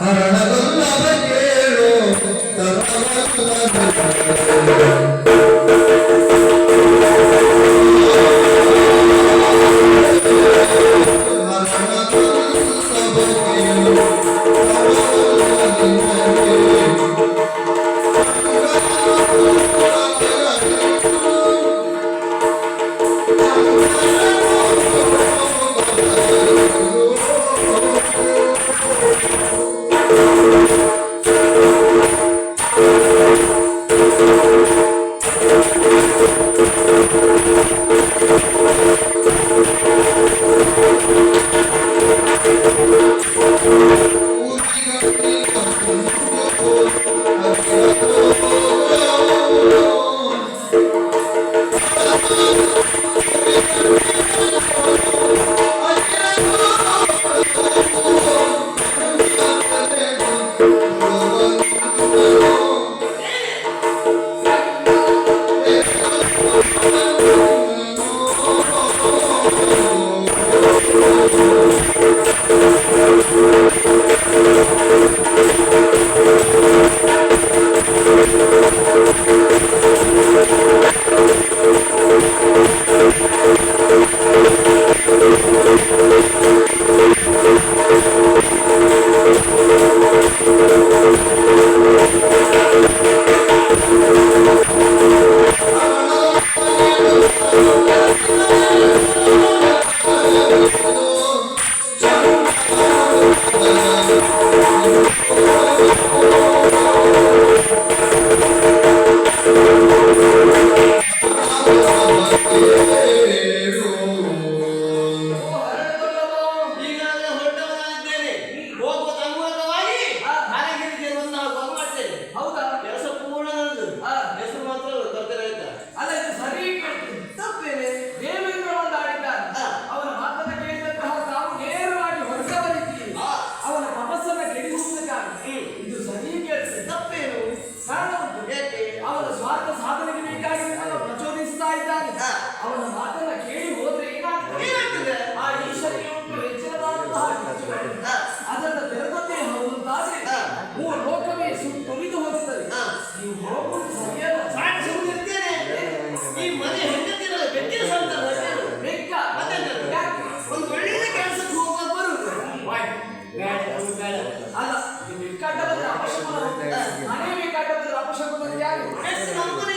ಹರಣವಲ್ಲದ ಕೇಳು. ತರವಲ್ಲದ மனைவி கட்டத்தில் அபிஷேகம் யாரு